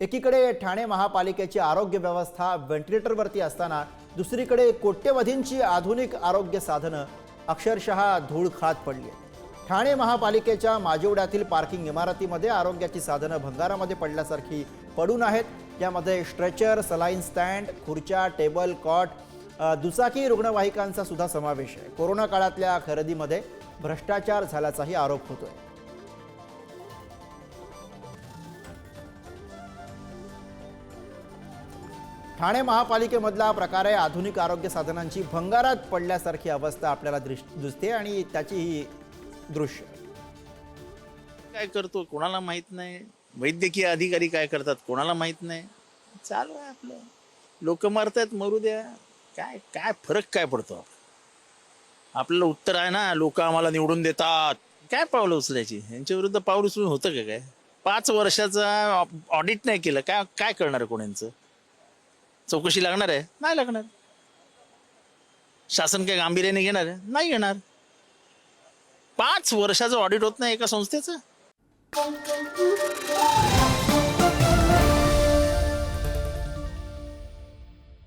एकीकडे ठाणे महापालिकेची आरोग्य व्यवस्था व्हेंटिलेटरवरती असताना दुसरीकडे कोट्यवधींची आधुनिक आरोग्य साधनं अक्षरशः धूळ खात पडली ठाणे महापालिकेच्या माजिवड्यातील पार्किंग इमारतीमध्ये आरोग्याची साधनं भंगारामध्ये पडल्यासारखी पडून आहेत. यामध्ये स्ट्रेचर सलाईन स्टँड खुर्च्या टेबल कॉट दुचाकी रुग्णवाहिकांचा सुद्धा समावेश आहे. कोरोना काळातल्या खरेदीमध्ये भ्रष्टाचार झाल्याचाही आरोप होतोय. ठाणे महापालिकेमधला प्रकार आहे आधुनिक आरोग्य साधनांची भंगारात पडल्यासारखी अवस्था आपल्याला दृश दिसते आणि त्याची ही दृश्य काय करतो? कोणाला माहीत नाही. वैद्यकीय अधिकारी काय करतात? कोणाला माहीत नाही. चालू आहे आपलं. लोक मरतात मरू द्या. काय काय फरक काय पडतो? आपल्याला उत्तर आहे ना लोक आम्हाला निवडून देतात. काय पावलं उचलायची? यांच्या विरुद्ध पाऊल उचलून होतं का काय? पाच वर्षाचा ऑडिट नाही केलं. काय काय करणार आहे कोणाचं चौकशी लागणार आहे? नाही लागणार. शासन काय गांभीर्याने घेणार आहे? नाही घेणार. पाच वर्षाचं ऑडिट होत नाही एका संस्थेचं?